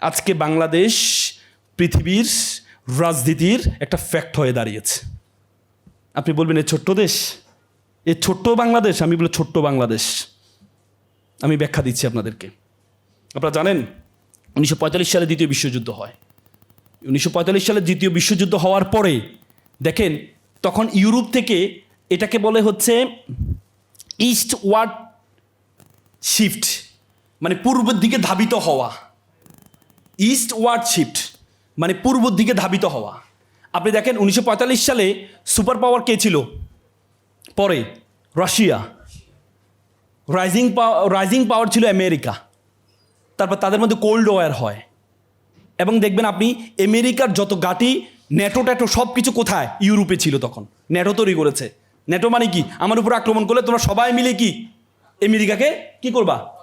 আজকে বাংলাদেশ পৃথিবীর রাজনীতির একটা ফ্যাক্ট হয়ে দাঁড়িয়েছে। আপনি বলবেন, এ ছোট্ট দেশ? এ ছোট্ট বাংলাদেশ? আমি বলি, ছোট্ট বাংলাদেশ। আমি ব্যাখ্যা দিচ্ছি আপনাদেরকে। আপনারা জানেন, উনিশশো পঁয়তাল্লিশ সালে দ্বিতীয় বিশ্বযুদ্ধ হয়। উনিশশো সালে দ্বিতীয় বিশ্বযুদ্ধ হওয়ার পরে, দেখেন, তখন ইউরোপ থেকে এটাকে বলে হচ্ছে ইস্ট ওয়ার্ড শিফট মানে পূর্বের দিকে ধাবিত হওয়া। ইস্ট ওয়ার্ড শিফট মানে পূর্বের দিকে ধাবিত হওয়া। আপনি দেখেন উনিশশো পঁয়তাল্লিশ সালে সুপার পাওয়ার কে ছিল? পরে, Russia. Rising power rising power ছিল আমেরিকা। তারপর তাদের মধ্যে কোল্ড ওয়ার হয়। এবং দেখবেন আপনি আমেরিকার যত গাটি ন্যাটো ট্যাটো সব কিছু কোথায়? ইউরোপে ছিল তখন। ন্যাটো তৈরি করেছে। ন্যাটো মানে কি? আমার উপর আক্রমণ করলে তোমরা সবাই মিলে কি? আমেরিকাকে কি করবা?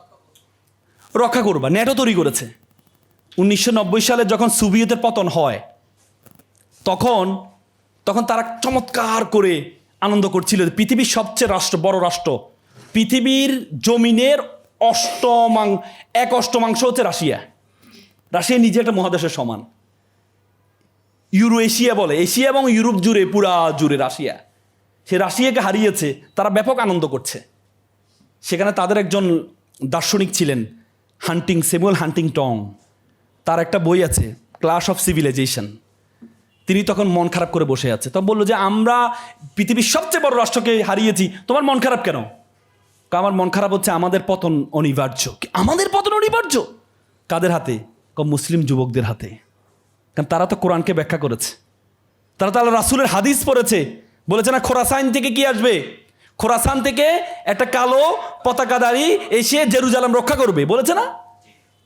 রক্ষা করবা। ন্যাটো তৈরি করেছে। উনিশশো নব্বই সালে যখন সোভিয়েতের পতন হয়, তখন তখন তারা চমৎকার করে আনন্দ করছিল পৃথিবীর সবচেয়ে রাষ্ট্র, বড় রাষ্ট্র। পৃথিবীর জমিনের অষ্টমাং, এক অষ্টমাংশ হচ্ছে রাশিয়া। রাশিয়া নিজে একটা মহাদেশের সমান। ইউরো এশিয়া বলে, এশিয়া এবং ইউরোপ জুড়ে, পুরা জুড়ে রাশিয়া। সে রাশিয়াকে হারিয়েছে, তারা ব্যাপক আনন্দ করছে। সেখানে তাদের একজন দার্শনিক ছিলেন, হান্টিং, সেমুয়েল হান্টিং টং তার একটা বই আছে ক্লাস অফ সিভিলাইজেশন তিনি তখন মন খারাপ করে বসে আছে। তখন বলল যে, আমরা পৃথিবীর সবচেয়ে বড় রাষ্ট্রকে হারিয়েছি, তোমার মন খারাপ কেন? আমার মন খারাপ হচ্ছে আমাদের পতন অনিবার্য। আমাদের পতন অনিবার্য? কাদের হাতে? মুসলিম যুবকদের হাতে। কারণ তারা তো কোরআনকে ব্যাখ্যা করেছে। তারা তো আল্লাহ রাসুলের হাদিস পড়েছে। বলেছে না, খোরাসান থেকে কি আসবে? খোরাসান থেকে একটা কালো পতাকাদারি এসে জেরুজালাম রক্ষা করবে। বলেছে না?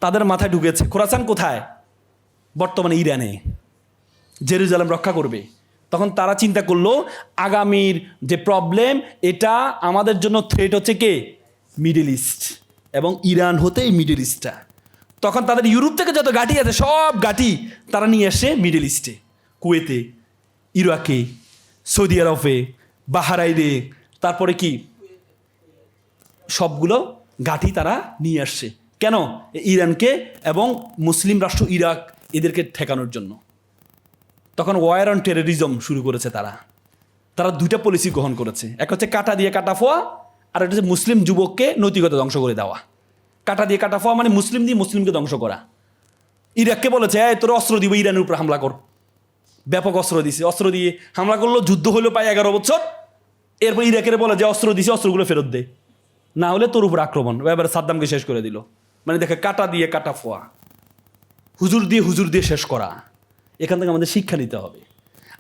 তাদের মাথায় ঢুকেছে। খোরাসান কোথায়? বর্তমানে ইরানে। জেরুজালেম রক্ষা করবে। তখন তারা চিন্তা করল, আগামীর যে প্রবলেম এটা আমাদের জন্য থ্রেট হচ্ছে কে? মিডিল ইস্ট এবং ইরান হতে এই মিডল ইস্টটা তখন তাদের ইউরোপ থেকে যত গাটি আছে, সব গাটি তারা নিয়ে আসে মিডল ইস্টে কুয়েতে, ইরাকে, সৌদি আরবে, বাহারাইনে, তারপরে কি? সবগুলো গাঠি তারা নিয়ে আসছে কেন? ইরানকে এবং মুসলিম রাষ্ট্র ইরাক এদেরকে ঠেকানোর জন্য। তখন ওয়ার অন টেরোরিজম শুরু করেছে তারা। তারা দুইটা পলিসি গ্রহণ করেছে। এক হচ্ছে কাটা দিয়ে কাটা ফোয়া, আর একটা হচ্ছে মুসলিম যুবককে নৈতিকতা ধ্বংস করে দেওয়া। কাটা দিয়ে কাটা ফোয়া মানে মুসলিম দিয়ে মুসলিমকে ধ্বংস করা। ইরাককে বলেছে, এই, তোর অস্ত্র দিব, ইরানের উপর হামলা কর। ব্যাপক অস্ত্র দিছে। অস্ত্র দিয়ে হামলা করল, যুদ্ধ হলো প্রায় এগারো বছর। এরপর ইরাকের বলে যে, অস্ত্র দিছে, অস্ত্রগুলো ফেরত দে। না হলে তোর উপর আক্রমণ। এবারে সাদ্দামকে শেষ করে দিল। মানে দেখে কাটা দিয়ে কাটা ফোয়া। হুজুর দিয়ে হুজুর দিয়ে শেষ করা। এখান থেকে আমাদের শিক্ষা নিতে হবে।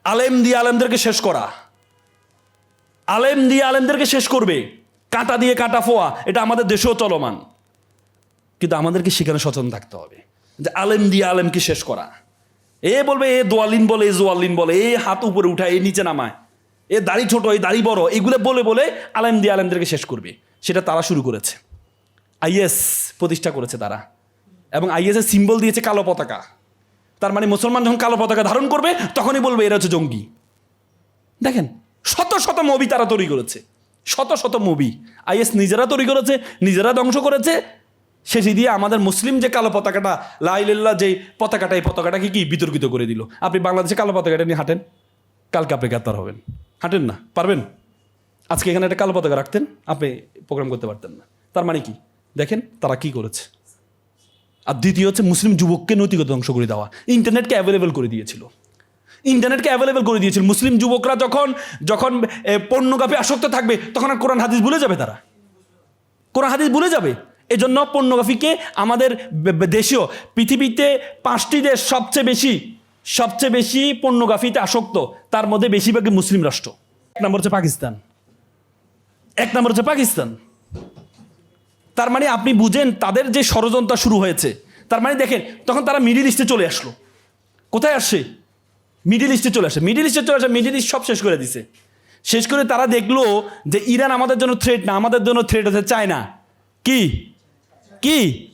আলেম দিয়ে আলেমদেরকে শেষ করা। আলেম দিয়ে আলেমদেরকে শেষ করবে। কাটা দিয়ে কাটা ফোয়া, এটা আমাদের দেশেও চলমান। কিন্তু আমাদেরকে সেখানে সচেতন থাকতে হবে। যে আলেম দিয়ে আলেমকে শেষ করা। এ বলবে, এ দোয়ালিন বলে, এ জোয়ালিন বলে, এ হাত উপরে উঠায়, এ নিচে নামায়। এ দাড়ি ছোট, এ দাড়ি বড়, এগুলো বলে বলে আলেম দিয়ে আলেমদেরকে শেষ করবে। সেটা তারা শুরু করেছে। আইএস প্রতিষ্ঠা করেছে তারা। এবং আইএসের সিম্বল দিয়েছে কালো পতাকা। তার মানে মুসলমান যখন কালো পতাকা ধারণ করবে, তখনই বলবে এরা হচ্ছে জঙ্গি। দেখেন, শত শত মুভি তারা তৈরি করেছে। শত শত মুভি আইএস নিজেরা তৈরি করেছে, নিজেরা ধ্বংস করেছে। শেষে দিয়ে আমাদের মুসলিম যে কালো পতাকাটা লাইল্লাহ যে পতাকাটা, এই পতাকাটাকে কি বিতর্কিত করে দিল? আপনি বাংলাদেশে কালো পতাকাটা নিয়ে হাঁটেন? কালকে আপনি গ্রেপ্তার হবেন। হাঁটেন না, পারবেন? আজকে এখানে একটা কালো পতাকা রাখতেন, আপনি প্রোগ্রাম করতে পারতেন না। তার মানে কি? দেখেন তারা কি করেছে। আর দ্বিতীয় হচ্ছে মুসলিম যুবককে নৈতিকতা ধ্বংস করে দেওয়া। ইন্টারনেটকে অ্যাভেলেবেল করে দিয়েছিল। ইন্টারনেটকে অ্যাভেলেবেল করে দিয়েছিল। মুসলিম যুবকরা যখন যখন পণ্যগাপে আসক্ত থাকবে, তখন আর কোরআন হাদিস ভুলে যাবে তারা। কোরআন হাদিস ভুলে যাবে। এই জন্য পণ্যগাফিকে আমাদের দেশীয়, পৃথিবীতে পাঁচটি দেশ সবচেয়ে বেশি সবচেয়ে বেশি পণ্যগাফিতে আসক্ত। তার মধ্যে বেশিরভাগই মুসলিম রাষ্ট্র। এক নম্বর হচ্ছে পাকিস্তান। এক নম্বর হচ্ছে পাকিস্তান। তার মানে আপনি বুঝেন তাদের যে ষড়যন্ত্র শুরু হয়েছে। তার মানে দেখেন, তখন তারা মিডিল ইস্টে চলে আসলো। কোথায় আসছে? মিডিল ইস্টে চলে আসে। মিডিল ইস্টে চলে আসে মিডিল ইস্ট সব শেষ করে দিছে। শেষ করে তারা দেখল যে ইরান আমাদের জন্য থ্রেট না, আমাদের জন্য থ্রেট হচ্ছে চায়না কি? কি?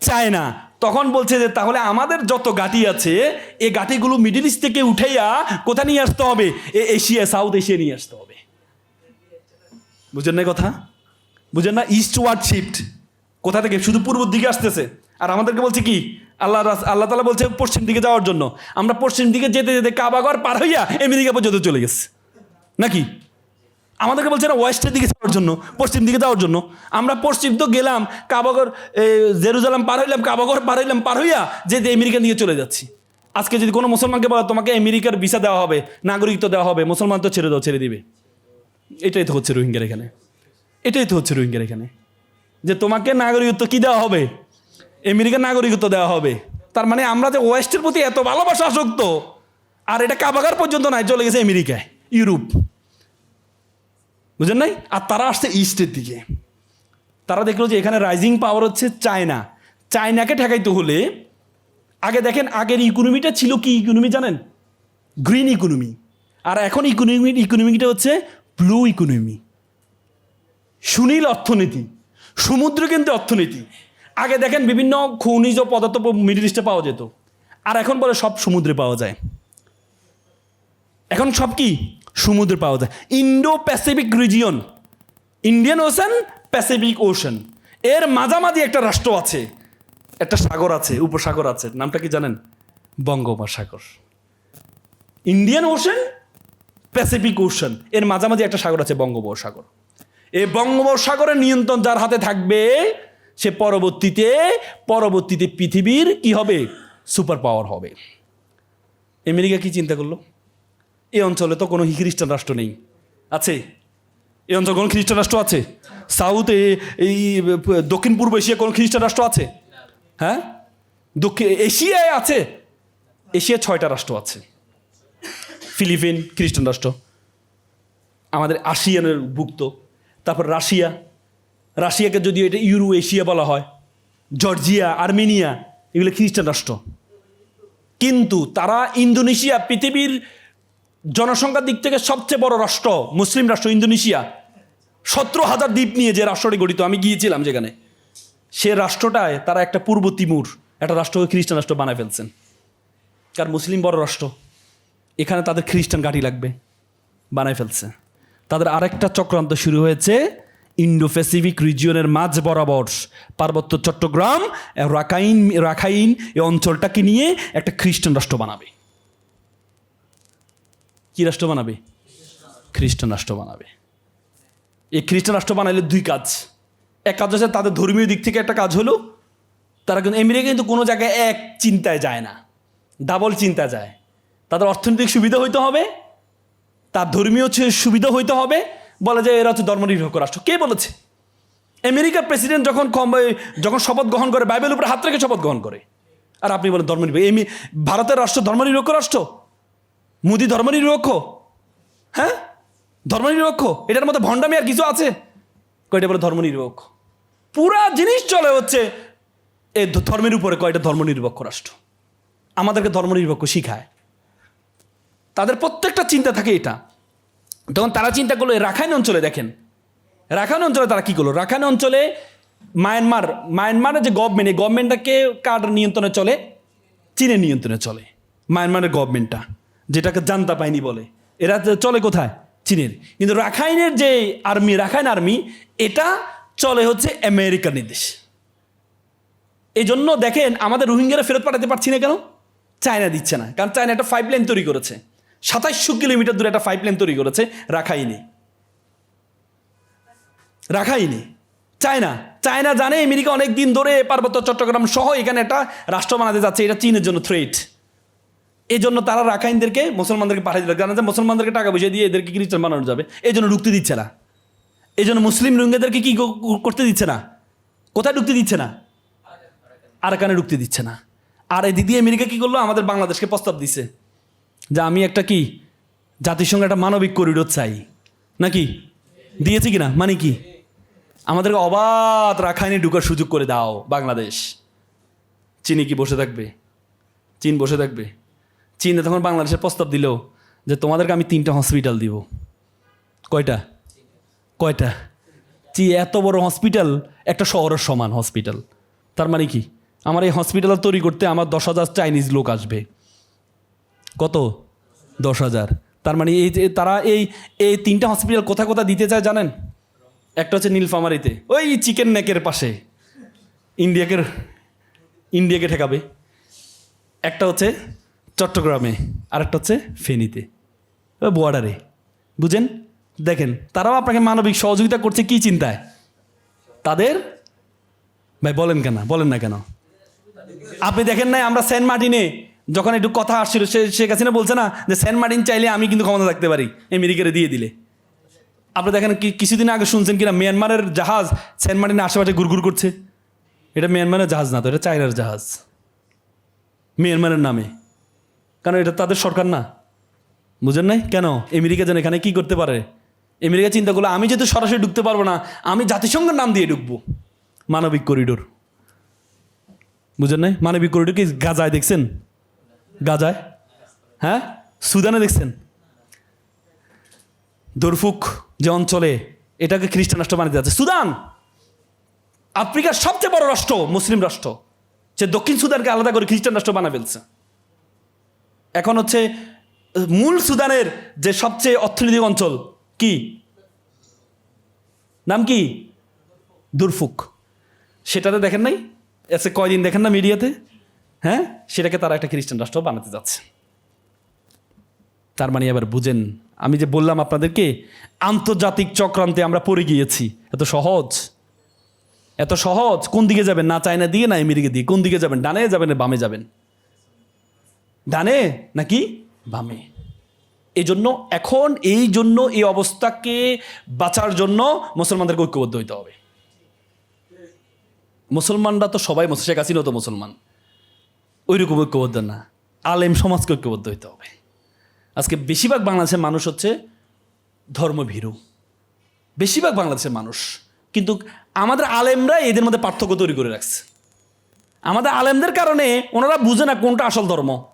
চায়না তখন বলছে যে, তাহলে আমাদের যত গাটি আছে এই গাটিগুলো মিডিল ইস্ট থেকে উঠাইয়া কোথায় নিয়ে আসতে হবে? এ এশিয়া সাউথ এশিয়া নিয়ে আসতে হবে। বুঝেন না কথা? বুঝেন না? ইস্ট ওয়ার্ড শিফট কোথা থেকে? শুধু পূর্ব দিকে আসতেছে। আর আমাদেরকে বলছে কি? আল্লাহ আল্লাহ তালা বলছে পশ্চিম দিকে যাওয়ার জন্য। আমরা পশ্চিম দিকে যেতে যেতে কাবাগর পার হইয়া আমেরিকা পর্যন্ত চলে গেছে। নাকি? আমাদেরকে বলছে না, ওয়েস্টের দিকে যাওয়ার জন্য, পশ্চিম দিকে যাওয়ার জন্য। আমরা পশ্চিম তো গেলাম কাবাগর জেরুজালাম পার হইলাম কাবাগর পার হইলাম, পার হইয়া যে যে আমেরিকার দিকে চলে যাচ্ছি। আজকে যদি কোনো মুসলমানকে বলা, তোমাকে আমেরিকার ভিসা দেওয়া হবে, নাগরিকত্ব দেওয়া হবে, মুসলমান তো ছেড়ে দাও, ছেড়ে দিবে। এটাই তো হচ্ছে রোহিঙ্গার এখানে। এটাই তো হচ্ছে রোহিঙ্গার এখানে। যে তোমাকে নাগরিকত্ব কি দেওয়া হবে? আমেরিকার নাগরিকত্ব দেওয়া হবে। তার মানে আমরা যে ওয়েস্টের প্রতি এত ভালোবাসা, আসক্ত, আর এটা কাবাগার পর্যন্ত নাই চলে গেছে আমেরিকায়, ইউরোপ। বুঝলেন নাই? আর তারা আসছে ইস্টের দিকে। তারা দেখল যে এখানে রাইজিং পাওয়ার হচ্ছে চায়না। চায়নাকে ঠেকাইতে হলে আগে দেখেন আগের ইকোনমিটা ছিল কি ইকোনমি জানেন? গ্রিন ইকোনমি আর এখন ইকোনমি ইকোনমিটা হচ্ছে ব্লু ইকোনমি সুনীল অর্থনীতি সমুদ্র কেন্দ্রে অর্থনীতি। আগে দেখেন বিভিন্ন খনিজ পদার্থ মিডিল ইস্টে পাওয়া যেত। আর এখন বলে সব সমুদ্রে পাওয়া যায়। এখন সব কি? সমুদ্রে পাওয়া যায়। Indo Pacific region Indian Ocean Pacific Ocean এর মাঝামাঝি একটা রাষ্ট্র আছে। একটা সাগর আছে, উপসাগর আছে। নামটা কি জানেন? বঙ্গোপসাগর। ইন্ডিয়ান ওশান প্যাসিফিক ওশান এর মাঝামাঝি একটা সাগর আছে, বঙ্গোপসাগর। এই বঙ্গোপসাগরের নিয়ন্ত্রণ যার হাতে থাকবে, সে পরবর্তীতে পরবর্তীতে পৃথিবীর কি হবে? সুপার পাওয়ার হবে। আমেরিকা কি চিন্তা করল? এই অঞ্চলে তো কোনো খ্রিস্টান রাষ্ট্র নেই। আছে? এই অঞ্চলে কোনো খ্রিস্টান রাষ্ট্র আছে? সাউথে, এই, দক্ষিণ পূর্ব এশিয়া কোনো খ্রিস্টান রাষ্ট্র আছে? হ্যাঁ? দক্ষিণ, এশিয়ায় আছে? এশিয়া ছয়টা রাষ্ট্র আছে। ফিলিপিন, খ্রিস্টান রাষ্ট্র। আমাদের আসিয়ানের ভুক্ত। তারপর রাশিয়া। রাশিয়াকে যদিও এটা ইউরো এশিয়া বলা হয়, জর্জিয়া, আর্মেনিয়া, এগুলো খ্রিস্টান রাষ্ট্র। কিন্তু তারা ইন্দোনেশিয়া, পৃথিবীর জনসংখ্যার দিক থেকে সবচেয়ে বড় রাষ্ট্র, মুসলিম রাষ্ট্র ইন্দোনেশিয়া। সতেরো হাজার দ্বীপ নিয়ে যে রাষ্ট্রটি গঠিত, আমি গিয়েছিলাম যেখানে সে রাষ্ট্রটায় তারা একটা পূর্ব তিমুর, একটা রাষ্ট্রকে খ্রিস্টান রাষ্ট্র বানায় ফেলছেন। কারণ মুসলিম বড় রাষ্ট্র, এখানে তাদের খ্রিস্টান ঘাঁটি লাগবে, বানায় ফেলছে। তাদের আরেকটা চক্রান্ত শুরু হয়েছে ইন্ডো প্যাসিফিক রিজিয়নের মাঝ বরাবর। পার্বত্য চট্টগ্রাম, রাখাইন রাখাইন এই অঞ্চলটাকে নিয়ে একটা খ্রিস্টান রাষ্ট্র বানাবে। কি রাষ্ট্র বানাবে? খ্রিস্টান রাষ্ট্র বানাবে। এই খ্রিস্টান রাষ্ট্র বানাইলে দুই কাজ। এক কাজ হচ্ছে তাদের ধর্মীয় দিক থেকে একটা কাজ হলো, তারা কিন্তু আমেরিকা কিন্তু কোনো জায়গায় এক চিন্তায় যায় না। ডাবল চিন্তা যায়। তাদের অর্থনৈতিক সুবিধা হইতে হবে তার ধর্মীয় সুবিধা হইতে হবে। বলে যে এরা হচ্ছে ধর্মনিরপেক্ষ রাষ্ট্র। কে বলেছে? আমেরিকার প্রেসিডেন্ট যখন কম যখন শপথ গ্রহণ করে, বাইবেলের উপরে হাত রেখে শপথ গ্রহণ করে। আর আপনি বলেন ধর্মনিরপেক্ষ। এমি ভারতের রাষ্ট্র ধর্মনিরপেক্ষ রাষ্ট্র? মোদি ধর্মনিরপেক্ষ? হ্যাঁ? ধর্মনিরপেক্ষ? এটার মধ্যে ভণ্ডামি আর কিছু আছে? কয়টা বলে ধর্মনিরপেক্ষ? পুরা জিনিস চলে হচ্ছে এ ধর্মের উপরে কয়টা ধর্মনিরপেক্ষ রাষ্ট্র? আমাদেরকে ধর্মনিরপেক্ষ শিখায়। তাদের প্রত্যেকটা চিন্তা থাকে এটা। তখন তারা চিন্তা করল রাখাইন অঞ্চলে দেখেন। রাখাইন অঞ্চলে তারা কি করল? রাখাইন অঞ্চলে মায়ানমার মায়ানমারের যে গভর্নমেন্ট এই গভর্নমেন্টটাকে কার নিয়ন্ত্রণে চলে? চীনের নিয়ন্ত্রণে চলে। মায়ানমারের গভর্নমেন্টটা যেটাকে জান্তা পায়নি বলে। এরা চলে কোথায়? চীনের। কিন্তু রাখাইনের যে আর্মি রাখাইন আর্মি এটা চলে হচ্ছে আমেরিকার নির্দেশ। এই জন্য দেখেন, আমাদের রোহিঙ্গারা ফেরত পাঠাতে পারছি না কেন? চায়না দিচ্ছে না। কারণ চায়না একটা পাইপ লাইন তৈরি করেছে। সাতাইশশো কিলোমিটার দূরে একটা পাইপ লাইন তৈরি করেছে রাখাইনি। রাখাইনি। চায়না। চায়না জানে আমেরিকা অনেক দিন ধরে পার্বত্য চট্টগ্রাম সহ এখানে একটা রাষ্ট্র বানাতে যাচ্ছে, এটা চীনের জন্য থ্রেট এই জন্য তারা রাখাইনদেরকে, মুসলমানদেরকে পাঠিয়ে দিল। জানা যায় মুসলমানদেরকে টাকা পয়সা দিয়ে এদেরকে খ্রিস্টান বানানো যাবে এই জন্য ঢুকতে দিচ্ছে না। এই জন্য মুসলিম রোহিঙ্গাদেরকে ক- করতে দিচ্ছে না? কোথায় ঢুকতে দিচ্ছে না? আর কানে ঢুকতে দিচ্ছে না। আর এদিক দিয়ে আমেরিকা কী করল? আমাদের বাংলাদেশকে প্রস্তাব দিছে। যে আমি একটা কি? জাতিসংঘ একটা মানবিক করিডোর চাই। নাকি? দিয়েছি কি না মানে কি? আমাদেরকে অবাধ রাখায়নি ঢুকার সুযোগ করে দাও, বাংলাদেশ। চীনে কি বসে থাকবে? চীন বসে থাকবে? চীনে তখন বাংলাদেশের প্রস্তাব দিল যে তোমাদেরকে আমি তিনটা হসপিটাল দিব। কয়টা? কয়টা? চি, এত বড় হসপিটাল একটা শহরের সমান হসপিটাল তার মানে কি? আমার এই হসপিটাল তৈরি করতে আমার দশ হাজার চাইনিজ লোক আসবে। কত? দশ হাজার। তার মানে এই যে তারা এই এই তিনটা হসপিটাল কোথায় কোথায় দিতে চায় জানেন? একটা হচ্ছে নীলফামারিতে। ওই চিকেন নেকের পাশে। ইন্ডিয়াকে ইন্ডিয়াকে ঠেকাবে। একটা হচ্ছে চট্টগ্রামে আর একটা হচ্ছে ফেনীতে। বর্ডারে বুঝেন? দেখেন, তারাও আপনাকে মানবিক সহযোগিতা করছে কি চিন্তায়? তাদের? ভাই, বলেন কেন? বলেন না কেন? আপনি দেখেন নাই আমরা সেন্ট মার্টিনে যখন একটু কথা আসছিল, সে শেখ হাসিনা বলছে না যে সেন্ট মার্টিন চাইলে আমি কিন্তু ক্ষমতা থাকতে পারি, আমেরিকারে দিয়ে দিলে। আপনি দেখেন কি কিছুদিন আগে শুনছেন কিনা, মিয়ানমারের জাহাজ সেন্ট মার্টিনের আশেপাশে ঘুরঘুর করছে। এটা মিয়ানমারের জাহাজ না তো, এটা চায়নার জাহাজ। মিয়ানমারের নামে। কারণ এটা তাদের সরকার না? বুঝেন নাই? কেন? আমেরিকা যেন এখানে কি করতে পারে? আমেরিকা চিন্তা করল, আমি যেহেতু সরাসরি ঢুকতে পারব না, আমি জাতিসংঘের নাম দিয়ে ঢুকবো। মানবিক করিডোর। বুঝেন নাই? মানবিক করিডোর কি গাজায় দেখছেন? গাজায়? হ্যাঁ? সুদানে দেখছেন? দরফুক যে অঞ্চলে এটাকে খ্রিস্টান রাষ্ট্র বানিয়ে যাচ্ছে সুদান! আফ্রিকার সবচেয়ে বড় রাষ্ট্র, মুসলিম রাষ্ট্র সে দক্ষিণ সুদানকে আলাদা করে খ্রিস্টান রাষ্ট্র বানা ফেলছে। এখন হচ্ছে, মূল সুদানের যে সবচেয়ে অর্থনৈতিক অঞ্চল কি? নাম কি? দুরফুক। সেটাতে দেখেন নাই? এসে কয়দিন দেখেন না মিডিয়াতে? হ্যাঁ? সেটাকে তারা একটা খ্রিস্টান রাষ্ট্র বানাতে যাচ্ছে। তার মানে এবার বুঝেন, আমি যে বললাম আপনাদেরকে, আন্তর্জাতিক চক্রান্তে আমরা পড়ে গিয়েছি। এত সহজ? এত সহজ? কোন দিকে যাবেন? না চায়না দিয়ে, না আমেরিকা দিয়ে? কোন দিকে যাবেন? ডানে যাবেন, না বামে যাবেন? ডানে নাকি বামে? এই জন্য এখন এই জন্য, এই অবস্থাকে বাঁচার জন্য মুসলমানদেরকে ঐক্যবদ্ধ হইতে হবে। মুসলমানরা তো সবাই শেখ হাসিনাও তো মুসলমান। ওইরকম ঐক্যবদ্ধ না। আলেম সমাজকে ঐক্যবদ্ধ হইতে হবে। আজকে বেশিরভাগ বাংলাদেশের মানুষ হচ্ছে ধর্মভীরু। বেশিরভাগ বাংলাদেশের মানুষ। কিন্তু আমাদের আলেমরা এদের মধ্যে পার্থক্য তৈরি করে রাখছে। আমাদের আলেমদের কারণে ওনারা বুঝে না কোনটা আসল ধর্ম।